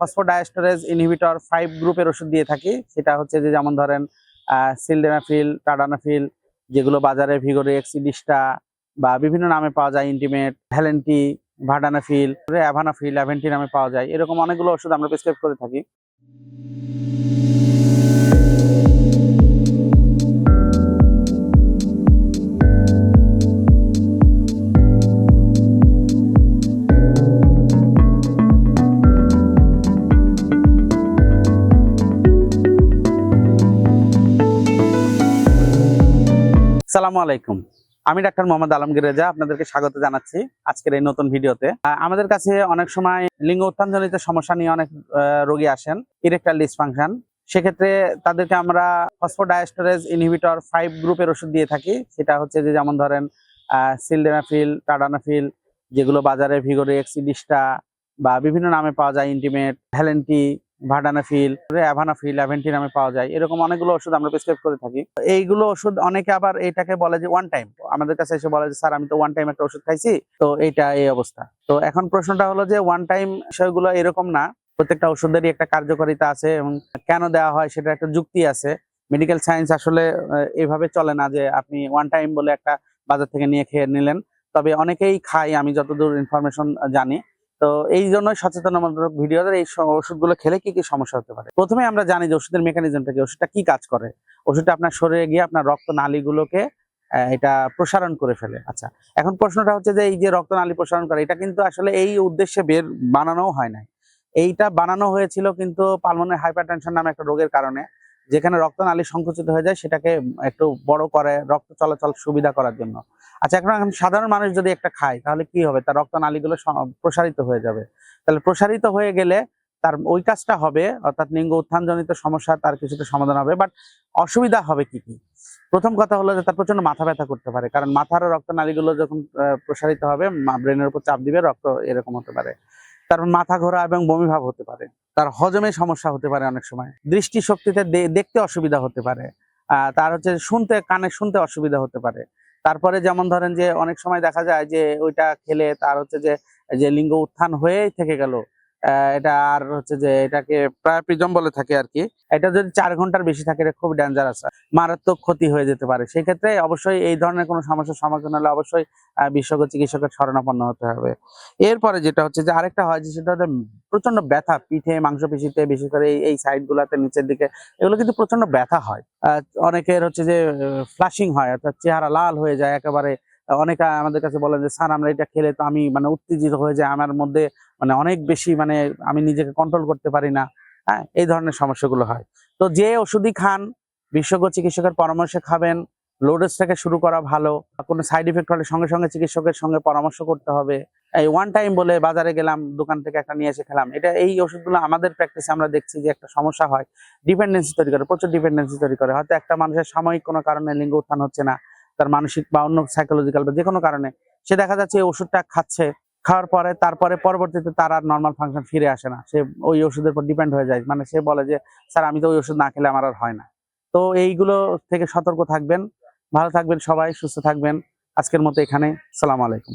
ফসফোডায়াস্টোরেজ inhibitor five গ্রুপের ওষুধ দিয়ে থাকি। সেটা হচ্ছে যে যেমন ধরেন সিলডেনাফিল টাডানাফিল যেগুলো বাজারে ভিগোরেক্স ইডিস্টা বা বিভিন্ন নামে পাওয়া যায় ইন্টিমেট ভ্যালেন্টি ভাডানাফিল অ্যাভানাফিল অ্যাভেন্টি নামে পাওয়া যায়। এরকম অনেকগুলো ওষুধ আমরা প্রেসক্রাইব করে থাকি। সালামু আলাইকুম। আমি ডাক্তার মোহাম্মদ আলমগীর রেজা, আপনাদেরকে স্বাগত জানাচ্ছি আজকের এই নতুন ভিডিওতে। আমাদের কাছে অনেক সময় লিঙ্গ উত্থানজনিত সমস্যা নিয়ে অনেক রোগী আসেন ইরেকটাল ডিসফাংশন। সেক্ষেত্রে তাদেরকে আমরা ফসফোডায়াস্টোরেজ ইনহিবিটর ফাইভ গ্রুপের ওষুধ দিয়ে থাকি। সেটা হচ্ছে যে যেমন ধরেন সিলডেনাফিল টাডানাফিল, যেগুলো বাজারে ভিগোরেক্স ইডিস্টা বা বিভিন্ন নামে পাওয়া যায় ইন্টিমেট, ভ্যালেন্টি ভার্ডানাফিল অ্যাভানাফিল অ্যাভেন্টি নামে পাওয়া যায়। এরকম অনেকগুলো ওষুধ আমরা প্রেসক্রাইব করে থাকি। এইগুলো ওষুধ অনেকে আবার এটাকে বলে যে ওয়ান টাইম আমাদের কাছে এসে বলে যে স্যার আমি তো ওয়ান টাইম একটা ওষুধ খাইছি। তো এইটা এই অবস্থা। তো এখন প্রশ্নটা হলো যে ওয়ান টাইম বিষয়গুলো এরকম না। প্রত্যেকটা ওষুধেরই একটা কার্যকারিতা আছে এবং কেন দেওয়া হয় সেটা একটা যুক্তি আছে। মেডিকেল সায়েন্স আসলে আহ, এইভাবে চলে না যে আপনি ওয়ান টাইম বলে একটা বাজার থেকে নিয়ে খেয়ে নিলেন। তবে অনেকেই খায় আমি যতদূর ইনফরমেশন জানি। তো এই জন্যই সচেতনমূলক ভিডিওতে এই ওষুধগুলো খেলে কি কি সমস্যা হতে পারে? প্রথমে আমরা জানি যে ওষুধের মেকানিজমটা কি, ওষুধটা কি কাজ করে? ওষুধটা আপনার শরীরে গিয়ে আপনার রক্ত নালীগুলোকে এটা প্রসারণ করে ফেলে। আচ্ছা এখন প্রশ্নটা হচ্ছে যে এই যে রক্তনালী প্রসারণ করে, এটা কিন্তু আসলে এই উদ্দেশ্যে বের বানানোও হয় নাই। এইটা বানানো হয়েছিল কিন্তু পালমনের হাইপারটেনশন নামে একটা রোগের কারণে, যেখানে রক্তনালী সংকুচিত হয়ে যায়, সেটাকে একটু বড় করে রক্ত চলাচল সুবিধা করার জন্য। আচ্ছা এখন সাধারণ মানুষ যদি একটা খায় তাহলে কি হবে? তার রক্তনালীগুলো প্রসারিত হয়ে যাবে। তাহলে প্রসারিত হয়ে গেলে তার ওই কাজটা হবে অর্থাৎ লিঙ্গ উত্থানজনিত সমস্যা তার কিছুটা সমাধান হবে বাট অসুবিধা হবে কি কি? প্রথম কথা হলো যে তার প্রচণ্ড মাথা ব্যথা করতে পারে কারণ মাথার রক্তনালীগুলো যখন প্রসারিত হবে ব্রেনের উপর চাপ দিবে রক্ত এরকম হতে পারে। তারপর মাথা ঘোরা এবং বমি ভাব হতে পারে। তার হজমে সমস্যা হতে পারে অনেক সময়। দৃষ্টিশক্তিতে দেখতে অসুবিধা হতে পারে। আহ, তার হচ্ছে শুনতে কানে শুনতে অসুবিধা হতে পারে। তারপরে যেমন ধরেন যে অনেক সময় দেখা যায় যে ওইটা খেলে তার হচ্ছে যে যে লিঙ্গ উত্থান হয়েই থেকে গেল। এটা আর হচ্ছে যে এটাকে প্রায় প্রিজম বলে থাকে আর কি। এটা যদি চার ঘণ্টার বেশি থাকে, এটা খুব ডেঞ্জারাস মারাত্মক ক্ষতি হয়ে যেতে পারে। সেই ক্ষেত্রে অবশ্যই এই ধরনের কোনো সমস্যার সমাধান হলে অবশ্যই বিশেষজ্ঞ, চিকিৎসকের শরণাপন্ন হতে হবে। এরপরে যেটা হচ্ছে যে আরেকটা হয় যে সেটা হচ্ছে প্রচণ্ড ব্যথা, পিঠে মাংস পেশিতে বিশেষ করে এই- এই সাইড গুলাতে নিচের দিকে, এগুলো কিন্তু প্রচণ্ড ব্যথা হয়। অনেকের হচ্ছে যে ফ্লাশিং হয়, অর্থাৎ চেহারা লাল হয়ে যায় একেবারে। অনেকে আমাদের কাছে বলেন যে, স্যার, আমরা এটা খেলে তো আমি মানে উত্তেজিত হয়ে যায় আমার মধ্যে মানে অনেক বেশি মানে আমি নিজেকে কন্ট্রোল করতে পারি না। হ্যাঁ এই ধরনের সমস্যাগুলো হয়। তো যে ওষুধই খান, বিশেষজ্ঞ চিকিৎসকের পরামর্শে খাবেন লো থেকে শুরু করা ভালো, কোনো সাইড ইফেক্ট হলে সঙ্গে সঙ্গে চিকিৎসকের সঙ্গে পরামর্শ করতে হবে। এই ওয়ান টাইম বলে বাজারে গেলাম, দোকান থেকে একটা নিয়ে এসে খেলাম, এটা এই ওষুধগুলো আমাদের প্র্যাকটিসে আমরা দেখছি যে একটা সমস্যা হয়। ডিপেন্ডেন্সি তৈরি করে, প্রচুর ডিপেন্ডেন্সি তৈরি করে। হয়তো একটা মানুষের সাময়িক কোনো কারণে লিঙ্গ উত্থান হচ্ছে না। তার মানসিক বা অন্য সাইকোলজিক্যাল বা যে কোনো কারণে, সে দেখা যাচ্ছে এই ওষুধটা খাচ্ছে, খাওয়ার পরে তারপরে পরবর্তীতে তার আর নর্মাল ফাংশন ফিরে আসে না। সে ওই ওষুধের উপর ডিপেন্ড হয়ে যায়। মানে সে বলে যে, স্যার, আমি তো ওই ওষুধ না খেলে আমার আর হয় না। তো এইগুলো থেকে সতর্ক থাকবেন। ভালো থাকবেন সবাই, সুস্থ থাকবেন। আজকের মতো এখানে সালাম আলাইকুম।